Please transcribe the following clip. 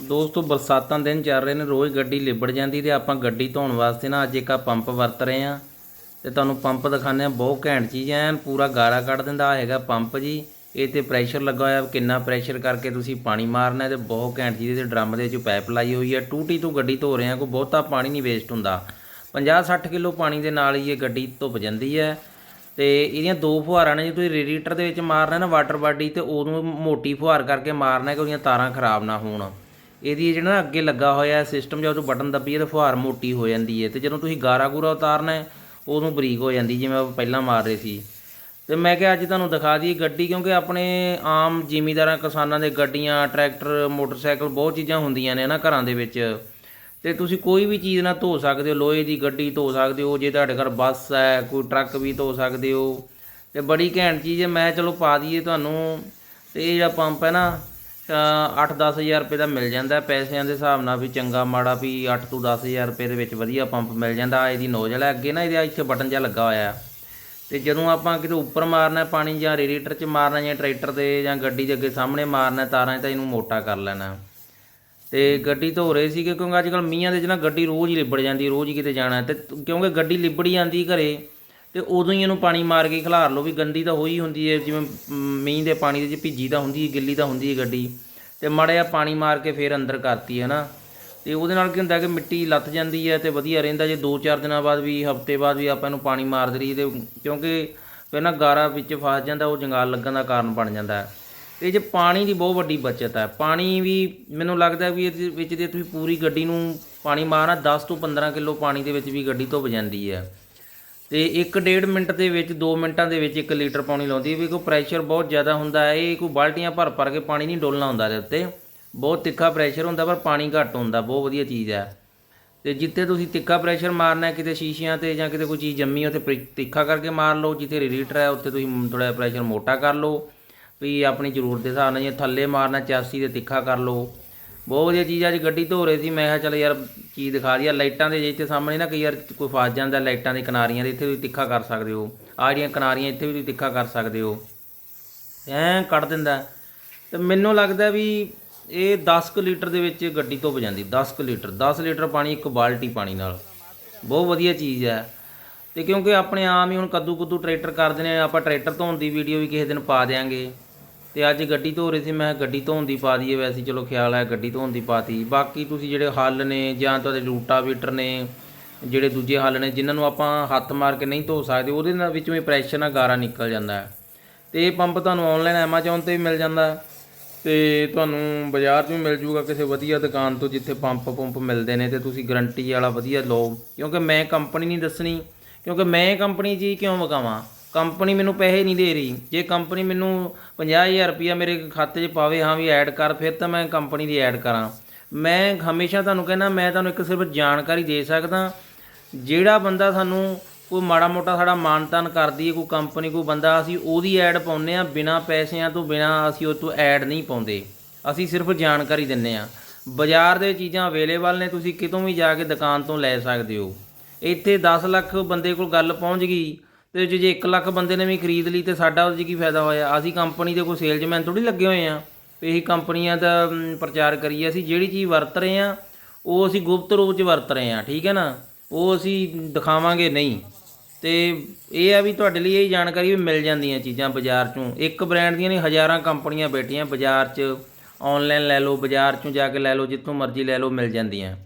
ਦੋਸਤੋ, ਬਰਸਾਤਾਂ ਦਿਨ ਚੱਲ ਰਹੇ ਨੇ, ਰੋਜ਼ ਗੱਡੀ ਲਿਬੜ ਜਾਂਦੀ ਤੇ ਆਪਾਂ ਗੱਡੀ ਧੋਣ ਵਾਸਤੇ ਨਾ ਅੱਜ ਇੱਕ ਆ ਪੰਪ ਵਰਤ ਰਹੇ ਆ ਤੇ ਤੁਹਾਨੂੰ ਪੰਪ ਦਿਖਾਉਂਦੇ ਆ ਬਹੁਤ ਘੈਂਟ ਚੀਜ਼ ਐ ਐਨ ਪੂਰਾ ਗਾਰਾ ਕੱਢ ਦਿੰਦਾ ਹੈਗਾ ਪੰਪ ਜੀ। ਇਹ ਤੇ ਪ੍ਰੈਸ਼ਰ ਲੱਗਾ ਹੋਇਆ, ਕਿੰਨਾ ਪ੍ਰੈਸ਼ਰ ਕਰਕੇ ਤੁਸੀਂ ਪਾਣੀ ਮਾਰਨਾ ਹੈ ਤੇ ਬਹੁਤ ਘੈਂਟ ਚੀਜ਼ ਇਹਦੇ ਡਰਮ ਦੇ ਵਿੱਚ ਪਾਈਪ ਲਾਈ ਹੋਈ ਹੈ। ਟੂਟੀ ਤੋਂ ਗੱਡੀ ਧੋ ਰਹੇ ਆ ਕੋਈ ਬਹੁਤਾ ਪਾਣੀ ਨਹੀਂ ਵੇਸਟ ਹੁੰਦਾ। 50-60 ਕਿਲੋ ਪਾਣੀ ਦੇ ਨਾਲ ਹੀ ਇਹ ਗੱਡੀ ਧੁੱਪ ਜਾਂਦੀ ਹੈ। ਤੇ ਇਹਦੀਆਂ ਦੋ ਫੁਹਾਰਾਂ ਨੇ, ਜੇ ਤੁਸੀਂ ਰੇਡੀਏਟਰ ਦੇ ਵਿੱਚ ਮਾਰਨਾ ਨਾ ਵਾਟਰ ਬਾਡੀ ਤੇ ਉਦੋਂ ਮੋਟੀ ਫੁਹਾਰ ਕਰਕੇ ਮਾਰਨਾ ਕਿ ਉਹਦੀਆਂ ਤਾਰਾਂ ਖਰਾਬ ਨਾ ਹੋਣ। ਇਹਦੀ ਜਿਹੜਾ ਨਾ ਅੱਗੇ ਲੱਗਾ ਹੋਇਆ ਸਿਸਟਮ ਜਦੋਂ ਬਟਨ ਦੱਬੀਏ ਤਾਂ ਫੁਹਾਰ ਮੋਟੀ ਹੋ ਜਾਂਦੀ ਹੈ। ਤੇ ਜਦੋਂ ਤੁਸੀਂ ਗਾਰਾ ਗੂਰਾ ਉਤਾਰਨਾ ਹੈ ਉਦੋਂ ਬਰੀਕ ਹੋ ਜਾਂਦੀ, ਜਿਵੇਂ ਆਪਾਂ ਪਹਿਲਾਂ ਮਾਰ ਰਹੇ ਸੀ। ਤੇ ਮੈਂ ਕਿਹਾ ਅੱਜ ਤੁਹਾਨੂੰ ਦਿਖਾ ਦਈਏ ਗੱਡੀ, ਕਿਉਂਕਿ ਆਪਣੇ ਆਮ ਜ਼ਿਮੀਦਾਰਾਂ, ਕਿਸਾਨਾਂ ਦੇ ਗੱਡੀਆਂ, ਟਰੈਕਟਰ, ਮੋਟਰਸਾਈਕਲ, ਬਹੁਤ ਚੀਜ਼ਾਂ ਹੁੰਦੀਆਂ ਨੇ ਨਾ ਘਰਾਂ ਦੇ ਵਿੱਚ। ਤੇ ਤੁਸੀਂ ਕੋਈ ਵੀ ਚੀਜ਼ ਨਾਲ ਧੋ ਸਕਦੇ ਹੋ, ਲੋਹੇ ਦੀ ਗੱਡੀ ਧੋ ਸਕਦੇ ਹੋ, ਜੇ ਤੁਹਾਡੇ ਘਰ ਬੱਸ ਹੈ, ਕੋਈ ਟਰੱਕ ਵੀ ਧੋ ਸਕਦੇ ਹੋ। ਤੇ ਬੜੀ ਘੈਂਟ ਚੀਜ਼ ਹੈ, ਮੈਂ ਚਲੋ ਪਾ ਦਈਏ ਤੁਹਾਨੂੰ। ਤੇ ਇਹ ਜਿਹੜਾ ਪੰਪ ਹੈ ਨਾ 8-10000 ਰੁਪਏ ਦਾ ਮਿਲ ਜਾਂਦਾ ਪੈਸਿਆਂ ਦੇ ਹਿਸਾਬ ਨਾਲ ਵੀ ਚੰਗਾ ਮਾੜਾ ਵੀ 8 ਤੋਂ 10000 ਰੁਪਏ ਦੇ ਵਿੱਚ ਵਧੀਆ ਪੰਪ ਮਿਲ ਜਾਂਦਾ। ਇਹਦੀ ਨੋਜ਼ਲ ਹੈ ਅੱਗੇ ਨਾ ਇਹਦੇ ਇੱਥੇ ਬਟਨ ਜਿਹਾ ਲੱਗਾ ਹੋਇਆ। ਹੈ। ਤੇ ਜਦੋਂ ਆਪਾਂ ਕਿਤੇ ਉੱਪਰ ਮਾਰਨਾ ਪਾਣੀ ਜਾਂ ਰੇਡੀਏਟਰ 'ਚ ਮਾਰਨਾ ਜਾਂ ਟਰੈਕਟਰ ਤੇ ਜਾਂ ਗੱਡੀ ਦੇ ਅੱਗੇ ਸਾਹਮਣੇ ਮਾਰਨਾ ਤਾਰਾਂ 'ਚ ਤਾਂ ਇਹਨੂੰ ਮੋਟਾ ਕਰ ਲੈਣਾ ਤੇ ਗੱਡੀ ਧੋ ਰਹੇ ਸੀਗੇ ਕਿਉਂਕਿ ਅੱਜ ਕੱਲ ਮੀਂਹਾਂ ਦੇ 'ਚ ਨਾ ਗੱਡੀ ਰੋਜ਼ ਹੀ ਲਿਬੜ ਜਾਂਦੀ ਰੋਜ਼ ਹੀ ਕਿਤੇ ਜਾਣਾ ਹੈ। ਤੇ ਕਿਉਂਕਿ ਗੱਡੀ ਲਿਬੜੀ ਜਾਂਦੀ ਘਰੇ ਤੇ ਉਦੋਂ ਹੀ ਇਹਨੂੰ ਪਾਣੀ ਮਾਰ ਕੇ ਖਿਲਾਰ ਲਓ ਵੀ ਗੰਦੀ ਤਾਂ ਹੋਈ ਹੁੰਦੀ ਹੈ ਜਿਵੇਂ ਮੀਂਹ ਦੇ ਪਾਣੀ ਦੇ ਵਿੱਚ ਭਿੱਜੀ ਤਾਂ ਹੁੰਦੀ ਹੈ ਗਿੱਲੀ ਤਾਂ ਹੁੰਦੀ ਹੈ ਗੱਡੀ। ਤੇ ਮਾੜਾ ਜਿਹਾ ਪਾਣੀ ਮਾਰ ਕੇ ਫੇਰ ਅੰਦਰ ਕਰਤੀ ਹੈ ਨਾ ਤੇ ਉਹਦੇ ਨਾਲ ਕੀ ਹੁੰਦਾ ਕਿ ਮਿੱਟੀ ਲੱਥ ਜਾਂਦੀ ਹੈ ਤੇ ਵਧੀਆ ਰਹਿੰਦਾ, ਜੇ 2-4 ਦਿਨਾਂ ਬਾਅਦ ਵੀ, ਹਫ਼ਤੇ ਬਾਅਦ ਵੀ ਆਪਾਂ ਇਹਨੂੰ ਪਾਣੀ ਮਾਰਦੇ ਰਹੀਏ ਤੇ ਕਿਉਂਕਿ ਫਿਰ ਨਾ ਗਾਰਾ ਵਿੱਚ ਫਸ ਜਾਂਦਾ, ਉਹ ਜੰਗਾਲ ਲੱਗਣ ਦਾ ਕਾਰਨ ਬਣ ਜਾਂਦਾ ਹੈ ਤੇ ਜੇ ਪਾਣੀ ਦੀ ਬਹੁਤ ਵੱਡੀ ਬਚਤ ਹੈ ਪਾਣੀ ਵੀ ਮੈਨੂੰ ਲੱਗਦਾ ਵੀ ਇਹਦੇ ਵਿੱਚ ਜੇ ਤੁਸੀਂ ਪੂਰੀ ਗੱਡੀ ਨੂੰ ਪਾਣੀ ਮਾਰਨਾ 10 ਤੋਂ 15 ਕਿਲੋ ਪਾਣੀ ਦੇ ਵਿੱਚ ਵੀ ਗੱਡੀ ਧੁੱਪ ਜਾਂਦੀ ਹੈ ਤੇ 1.5 ਮਿੰਟ ਦੇ ਵਿੱਚ 2 ਮਿੰਟਾਂ ਦੇ ਵਿੱਚ 1 ਲੀਟਰ ਪਾਣੀ ਲਾਉਂਦੀ ਹੈ। ਵੀ ਕੋਈ ਪ੍ਰੈਸ਼ਰ ਬਹੁਤ ਜ਼ਿਆਦਾ ਹੁੰਦਾ ਹੈ, ਇਹ ਕੋਈ ਬਾਲਟੀਆਂ ਭਰ ਭਰ ਕੇ ਪਾਣੀ ਨਹੀਂ ਡੋਲਣਾ ਹੁੰਦਾ ਇਹਦੇ ਉੱਤੇ। ਬਹੁਤ ਤਿੱਖਾ ਪ੍ਰੈਸ਼ਰ ਹੁੰਦਾ, ਪਰ ਪਾਣੀ ਘੱਟ ਹੁੰਦਾ, ਬਹੁਤ ਵਧੀਆ ਚੀਜ਼ ਹੈ। ਤੇ ਜਿੱਥੇ ਤੁਸੀਂ ਤਿੱਖਾ ਪ੍ਰੈਸ਼ਰ ਮਾਰਨਾ ਕਿਤੇ ਸ਼ੀਸ਼ਿਆਂ ਤੇ ਜਾਂ ਕਿਤੇ ਕੋਈ ਚੀਜ਼ ਜੰਮੀ ਉੱਥੇ ਪ੍ਰੇ- ਤਿੱਖਾ ਕਰਕੇ ਮਾਰ ਲਓ। ਜਿੱਥੇ ਰੇਡੀਏਟਰ ਹੈ, ਉੱਥੇ ਤੁਸੀਂ ਥੋੜਾ ਪ੍ਰੈਸ਼ਰ ਮੋਟਾ ਕਰ ਲਓ। ਵੀ ਆਪਣੀ ਜ਼ਰੂਰਤ ਦੇ ਹਿਸਾਬ ਨਾਲ, ਜੇ ਥੱਲੇ ਮਾਰਨਾ 84 ਤੇ ਤਿੱਖਾ ਕਰ ਲਓ। ਬਹੁਤ ਵਧੀਆ ਚੀਜ਼ ਅੱਜ ਗੱਡੀ ਧੋ ਰਹੇ ਸੀ, ਮੈਂ ਕਿਹਾ ਚੱਲ ਯਾਰ ਚੀਜ਼ ਦਿਖਾ ਰਹੀ ਦਈਏ ਲਾਈਟਾਂ ਦੇ ਜੇ ਜਿੱਥੇ ਸਾਹਮਣੇ ਨਾ ਕਈ ਵਾਰ ਕੋਈ ਫਸ ਜਾਂਦਾ ਲਾਈਟਾਂ ਦੇ ਕਿਨਾਰੀਆਂ ਦੇ, ਇੱਥੇ ਤੁਸੀਂ ਤਿੱਖਾ ਕਰ ਸਕਦੇ ਹੋ। ਆ ਜਿਹੜੀਆਂ ਕਿਨਾਰੀਆਂ ਇੱਥੇ ਵੀ ਤੁਸੀਂ ਤਿੱਖਾ ਕਰ ਸਕਦੇ ਹੋ। ਐਂ ਕੱਢ ਦਿੰਦਾ। ਹੈ। ਤੇ ਮੈਨੂੰ ਲੱਗਦਾ ਵੀ ਇਹ 10 ਕੁ ਲੀਟਰ ਦੇ ਵਿੱਚ ਗੱਡੀ ਧੁੱਪ ਜਾਂਦੀ। 10 ਕੁ ਲੀਟਰ। 10 ਲੀਟਰ ਪਾਣੀ ਇੱਕ ਬਾਲਟੀ ਪਾਣੀ ਨਾਲ। ਬਹੁਤ ਵਧੀਆ ਚੀਜ਼ ਹੈ। ਤੇ ਕਿਉਂਕਿ ਆਪਣੇ ਆਮ ਹੀ ਹੁਣ ਕੱਦੂ ਕੁੱਦੂ ਟਰੈਕਟਰ ਕਰਦੇ ਨੇ। ਆਪਾਂ ਟਰੈਕਟਰ ਧੋਣ ਦੀ ਵੀਡੀਓ ਵੀ ਕਿਸੇ ਦਿਨ ਪਾ ਦੇਾਂਗੇ ਤੇ ਅੱਜ ਗੱਡੀ ਧੋ ਰਹੇ ਸੀ, ਮੈਂ ਕਿਹਾ ਗੱਡੀ ਧੋਣ ਦੀ ਪਾ ਦਈਏ, ਵੈਸੇ ਚਲੋ ਖਿਆਲ ਹੈ ਗੱਡੀ ਧੋਣ ਦੀ ਪਾਤੀ। ਬਾਕੀ ਤੁਸੀਂ ਜਿਹੜੇ ਹੱਲ ਨੇ ਜਾਂ ਤੁਹਾਡੇ ਰੂਟਾਵੀਟਰ ਨੇ, ਜਿਹੜੇ ਦੂਜੇ ਹੱਲ ਨੇ, ਜਿਨ੍ਹਾਂ ਨੂੰ ਆਪਾਂ ਹੱਥ ਮਾਰ ਕੇ ਨਹੀਂ ਧੋ ਸਕਦੇ, ਉਹਦੇ ਨਾਲ ਵਿੱਚੋਂ ਵੀ ਪ੍ਰੈਸ਼ਰ ਨਾਲ ਗਾਰਾ ਨਿਕਲ ਜਾਂਦਾ ਹੈ। ਤੇ ਇਹ ਪੰਪ ਤੁਹਾਨੂੰ ਆਨਲਾਈਨ ਐਮਾਜ਼ੋਨ ਤੇ ਵੀ ਮਿਲ ਜਾਂਦਾ ਹੈ ਤੇ ਤੁਹਾਨੂੰ ਬਾਜ਼ਾਰ 'ਚ ਵੀ ਮਿਲ ਜੂਗਾ, ਕਿਸੇ ਵਧੀਆ ਦੁਕਾਨ ਤੋਂ ਜਿੱਥੇ ਪੰਪ ਪੰਪ ਮਿਲਦੇ ਨੇ, ਤੇ ਤੁਸੀਂ ਗਰੰਟੀ ਵਾਲਾ ਵਧੀਆ ਲਓ। ਕਿਉਂਕਿ ਮੈਂ ਕੰਪਨੀ ਨਹੀਂ ਦੱਸਣੀ, ਕਿਉਂਕਿ ਮੈਂ ਕੰਪਨੀ ਜੀ ਕਿਉਂ ਵਿਕਾਵਾਂ ਕੰਪਨੀ ਮੈਨੂੰ ਪੈਸੇ ਨਹੀਂ ਦੇ ਰਹੀ। ਜੇ ਕੰਪਨੀ ਮੈਨੂੰ 50000 ਰੁਪਇਆ ਮੇਰੇ ਖਾਤੇ 'ਚ ਪਾਵੇ, ਹਾਂ ਵੀ ਐਡ ਕਰ, ਫਿਰ ਤਾਂ ਮੈਂ ਕੰਪਨੀ ਦੀ ਐਡ ਕਰਾਂ। ਮੈਂ ਹਮੇਸ਼ਾ ਤੁਹਾਨੂੰ ਕਹਿੰਦਾ, ਮੈਂ ਤੁਹਾਨੂੰ ਇੱਕ ਸਿਰਫ ਜਾਣਕਾਰੀ ਦੇ ਸਕਦਾ। ਜਿਹੜਾ ਬੰਦਾ ਸਾਨੂੰ ਕੋਈ ਮਾੜਾ ਮੋਟਾ ਸਾਡਾ ਮਾਨਤਾਨ ਕਰਦੀ ਹੈ, ਕੋਈ ਕੰਪਨੀ, ਕੋਈ ਬੰਦਾ, ਅਸੀਂ ਉਹਦੀ ਐਡ ਪਾਉਂਦੇ ਆ ਬਿਨਾ ਪੈਸਿਆਂ ਤੋਂ ਬਿਨਾ ਅਸੀਂ ਉਹ ਤੋਂ ਐਡ ਨਹੀਂ ਪਾਉਂਦੇ। ਅਸੀਂ ਸਿਰਫ ਜਾਣਕਾਰੀ ਦਿੰਨੇ ਆ ਬਾਜ਼ਾਰ ਦੇ ਚੀਜ਼ਾਂ ਅਵੇਲੇਬਲ ਨੇ, ਤੁਸੀਂ ਕਿਤੋਂ ਵੀ ਜਾ ਕੇ ਦੁਕਾਨ ਤੋਂ ਲੈ ਸਕਦੇ ਹੋ। ਇੱਥੇ 10 ਲੱਖ ਬੰਦੇ ਕੋਲ ਗੱਲ ਪਹੁੰਚ ਗਈ ਤੇ ਜੇ ਜੇ 1 ਲੱਖ ਬੰਦੇ ਨੇ ਵੀ ਖਰੀਦ ਲਈ ਤੇ ਸਾਡਾ ਉਹਦੇ 'ਚ ਕੀ ਫਾਇਦਾ ਹੋਇਆ? ਅਸੀਂ ਕੰਪਨੀ ਦੇ ਕੋਈ ਸੇਲਜ਼ਮੈਨ ਥੋੜੀ ਲੱਗੇ ਹੋਏ ਆ ਵੀ ਇਹੀ ਕੰਪਨੀਆਂ ਦਾ ਪ੍ਰਚਾਰ ਕਰੀਏ ਅਸੀਂ। ਜਿਹੜੀ ਚੀਜ਼ ਵਰਤ ਰਹੇ ਆ ਉਹ ਅਸੀਂ ਗੁਪਤ ਰੂਪ 'ਚ ਵਰਤ ਰਹੇ ਆ ਠੀਕ ਹੈ ਨਾ? ਉਹ ਅਸੀਂ ਦਿਖਾਵਾਂਗੇ ਨਹੀਂ। ਤੇ ਇਹ ਆ ਵੀ ਤੁਹਾਡੇ ਲਈ ਇਹ ਜਾਣਕਾਰੀ ਵੀ ਮਿਲ ਜਾਂਦੀਆਂ ਚੀਜ਼ਾਂ ਬਾਜ਼ਾਰ 'ਚੋਂ। ਇੱਕ ਬ੍ਰਾਂਡ ਦੀਆਂ ਨਹੀਂ, ਹਜ਼ਾਰਾਂ ਕੰਪਨੀਆਂ ਬੈਠੀਆਂ ਬਾਜ਼ਾਰ 'ਚ। ਆਨਲਾਈਨ ਲੈ ਲਓ, ਬਾਜ਼ਾਰ 'ਚੋਂ ਜਾ ਕੇ ਲੈ ਲਓ, ਜਿੱਥੋਂ ਮਰਜ਼ੀ ਲੈ ਲਓ, ਮਿਲ ਜਾਂਦੀਆਂ।